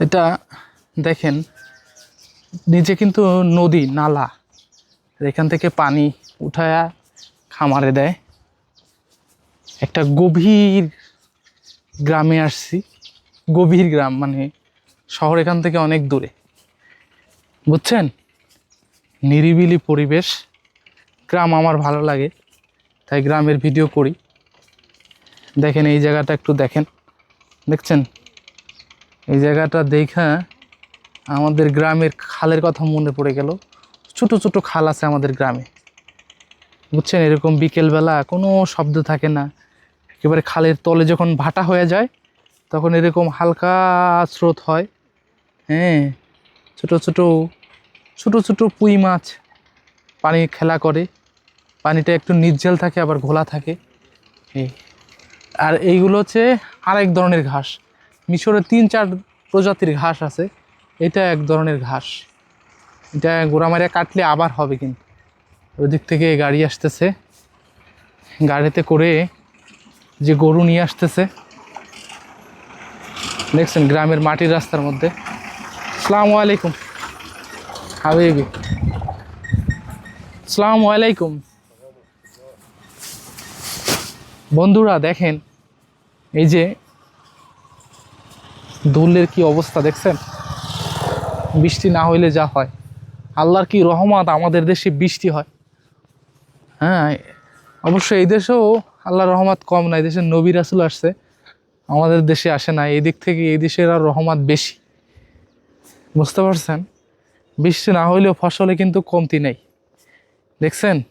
এটা দেখেন, নিচে কিন্তু নদী, নালা। এখান থেকে পানি উঠায়া খামারে দেয়। একটা গভীর গ্রামে আসছি। গভীর গ্রাম মানে শহর এখান থেকে অনেক দূরে। বুঝছেন? নিরিবিলি পরিবেশ। গ্রাম আমার ভালো লাগে, তাই গ্রামের ভিডিও করি। দেখেন এই জায়গাটা একটু দেখেন। দেখছেন? এই জায়গাটা দেখা আমাদের গ্রামের খালের কথা মনে পড়ে গেল। ছোট ছোট খাল আছে আমাদের গ্রামে। বুঝছেন? এরকম বিকেলবেলা কোনো শব্দ থাকে না। একেবারে খালের তলে যখন ভাটা হয়ে যায়, তখন এরকম হালকা স্রোত হয়। হ্যাঁ ছোট ছোট ছোট ছোট পুঁই মাছ পানি খেলা করে। পানিটা একটু নির্জল থাকে, আবার ঘোলা থাকে। আর এইগুলো হচ্ছে আরেক ধরনের ঘাস। মিশরে তিন, চার প্রজাতির ঘাস আছে। এটা এক ধরনের ঘাস। এটা গোড়া মারিয়া কাটলে আবার হবে কিন্তু। ওদিক থেকে গাড়ি আসতেছে। গাড়িতে করে যে গরু নিয়ে আসতেছে। দেখছেন গ্রামের মাটির রাস্তার মধ্যে। সালামু আলাইকুম। হাবিবি। সালামু আলাইকুম। বন্ধুরা দেখেন, এই যে দুলের কি অবস্থা দেখছেন? বৃষ্টি না হইলে যা হয়। আল্লাহর কি রহমত আমাদের দেশে বৃষ্টি হয়? হ্যাঁ অবশ্য এই দেশেও আল্লাহর রহমত কম না, এই দেশে নবী রাসুল আসছে। আমাদের দেশে আসে না, এই দিক থেকে এই দেশের আর রহমত বেশি। বুঝতে পারছেন? বৃষ্টি না হইলেও ফসলে কিন্তু কমতি নেই। দেখছেন?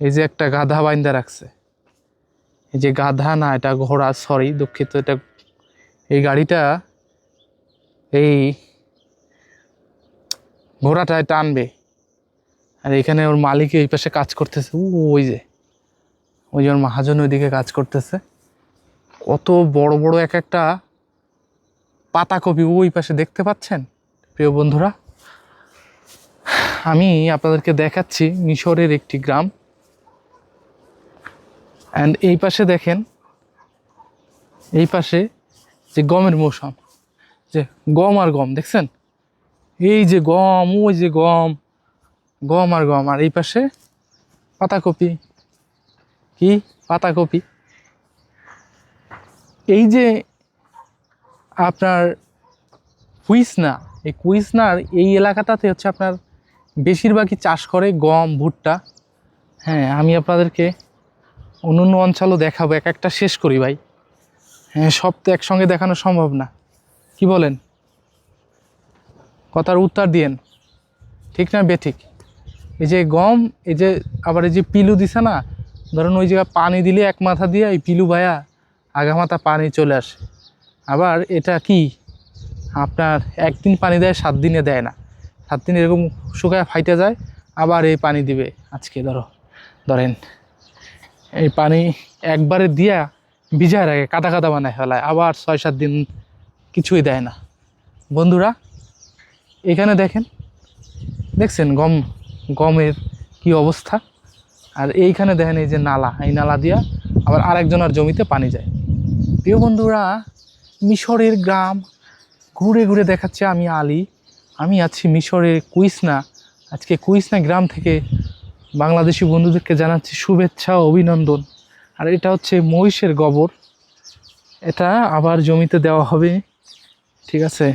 এই যে একটা গাধা বাইন্দা রাখছে। এই যে গাধা না, এটা ঘোড়া সরি দুঃখিত, এটা গাড়িটা এই ঘোড়াটায় টানবে। আর এখানে ওর মালিক এই পাশে কাজ করতেছে। ও ওই যে ওই যে ওর মহাজন ওইদিকে কাজ করতেছে। কত বড় বড় এক একটা পাতাকপি ওই পাশে দেখতে পাচ্ছেন? প্রিয় বন্ধুরা, আমি আপনাদেরকে দেখাচ্ছি মিশরের একটি গ্রাম। অ্যান্ড এই পাশে দেখেন, এই পাশে যে গমের মৌসুম, যে গম আর গম, দেখছেন? এই যে গম, ওই যে গম গম আর গম, আর এই পাশে পাতাকপি। কি? পাতাকপি। এই যে আপনার কুইসনা, এই কুইসনার এই এলাকাটাতে হচ্ছে আপনার বেশিরভাগই চাষ করে গম, ভুট্টা। হ্যাঁ আমি আপনাদেরকে অন্য অন্য অঞ্চলও দেখাবো, এক একটা শেষ করি ভাই। হ্যাঁ সব তো একসঙ্গে দেখানো সম্ভব না। কি বলেন? কথার উত্তর দিয়েন। ঠিক না বেঠিক? এই যে গম, এই যে আবার এই যে পিলু দিছে না, ধরুন ওই জায়গায় পানি দিলে এক মাথা দিয়ে এই পিলু ভায়া আগা মাথা পানি চলে আসে। আবার এটা কি? আপনার একদিন পানি দেয়, সাত দিনে দেয় না। সাত দিন এরকম শুকায়, ফাইটে যায়, আবার এই পানি দিবে। আজকে ধরো, ধরেন এই পানি একবারে দিয়া ভিজায় রাখে কাদা কাদা বানায় ফেলায়, আবার ছয় সাত দিন কিছুই দেয় না। বন্ধুরা, এখানে দেখেন, দেখছেন গম, গমের কি অবস্থা? আর এইখানে দেখেন এই যে নালা, এই নালা দিয়া আবার আরেকজনের জমিতে পানি যায়। প্রিয় বন্ধুরা, মিশরের গ্রাম, ঘুরে ঘুরে দেখাচ্ছে আমি আলী। আমি আছি মিশরের কুইসনা। আজকে কুইসনা গ্রাম থেকে বাংলাদেশি বন্ধুদেরকে জানাচ্ছি শুভেচ্ছা অভিনন্দন। আর এটা হচ্ছে মহিষের গোবর। এটা আবার জমিতে দেওয়া হবে। ঠিক আছে?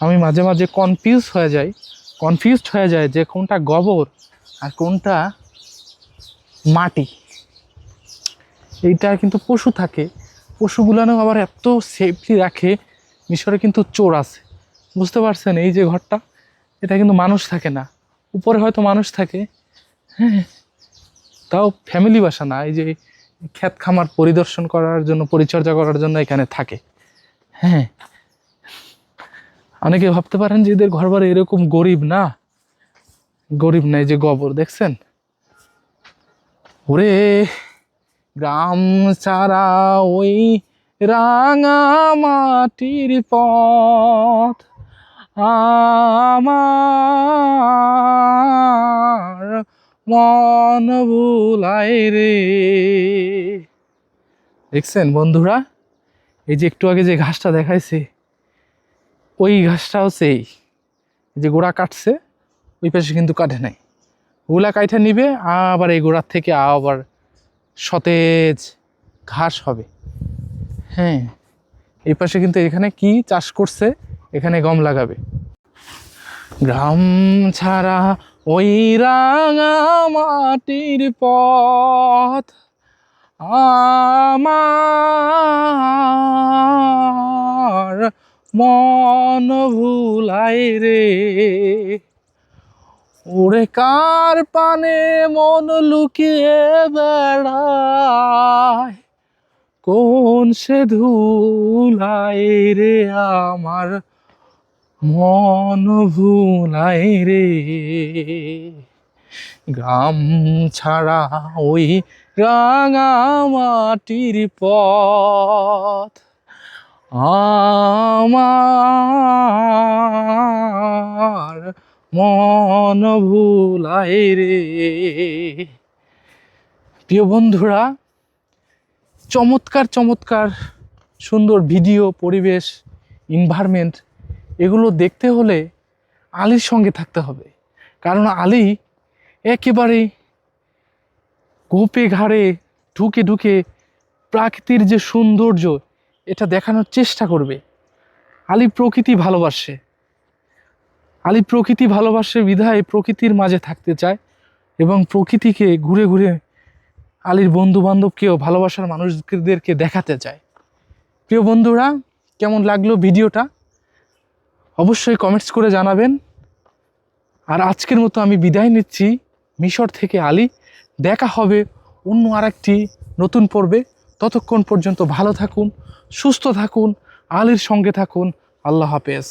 আমি মাঝে মাঝে কনফিউজ হয়ে যাই। কনফিউজড হয়ে যায় যে কোনটা গোবর আর কোনটা মাটি। এইটা কিন্তু পশু থাকে। পশুগুলানো আবার এত সেফলি রাখে, মিশরে কিন্তু চোর আছে। বুঝতে পারছেন এই যে ঘরটা? এটা কিন্তু মানুষ থাকে না। উপরে হয়তো মানুষ থাকে। হ্যাঁ তাও ফ্যামিলি বাসা না। এই যে ক্ষেত খামার পরিদর্শন করার জন্য, পরিচর্যা করার জন্য এখানে থাকে। হ্যাঁ। অনেকে ভাবতে পারেন যে এদের ঘর বাড়ি এরকম গরিব না। গরিব না এই যে গোবর, দেখছেন? ওরে, গ্রাম ছাড়া ওই রাঙা মাটির পথ আমার মন ভুলাই রে। দেখছেন বন্ধুরা? এই যে একটু আগে যে ঘাসটা দেখাইছে, ওই ঘাসটা হচ্ছে এই যে গোড়া কাটছে, ওই পাশে কিন্তু কাটে নাই। ওগুলা কাইটা নিবে, আবার এই গোড়ার থেকে আবার সতেজ ঘাস হবে। হ্যাঁ এই পাশে কিন্তু এখানে কি চাষ করছে, এখানে গম লাগাবে। গ্রাম ছাড়া ওই রাঙা মাটির পথ আমার মন ভুলাই রে। ওরে কার পানে মন লুকিয়ে বেড়ায়? কোন সে ধুলাই রে আমার মন ভুলাই রে। গ্রাম ছাড়া ওই রাঙা মাটির পথ আমার মন ভুলাই রে। প্রিয় বন্ধুরা, চমৎকার চমৎকার সুন্দর ভিডিও, পরিবেশ এনভায়রনমেন্ট এগুলো দেখতে হলে আলীর সঙ্গে থাকতে হবে। কারণ আলী একেবারে গোপে ঘাড়ে ঢুকে ঢুকে প্রাকৃতির যে সৌন্দর্য, এটা দেখানোর চেষ্টা করবে। আলী প্রকৃতি ভালোবাসে। আলী প্রকৃতি ভালোবাসে বিধায় প্রকৃতির মাঝে থাকতে চায় এবং প্রকৃতিকে ঘুরে ঘুরে আলীর বন্ধু বান্ধবকেও ভালোবাসার মানুষদেরকে দেখাতে চায়। প্রিয় বন্ধুরা, কেমন লাগল ভিডিওটা? অবশ্যই কমেন্টস করে জানাবেন। আর আজকের মতো আমি বিদায় নিচ্ছি মিশর থেকে আলী। দেখা হবে অন্য আরেকটি নতুন পর্বে। ততক্ষণ পর্যন্ত ভালো থাকুন, সুস্থ থাকুন, আলীর সঙ্গে থাকুন। আল্লাহ হাফেজ।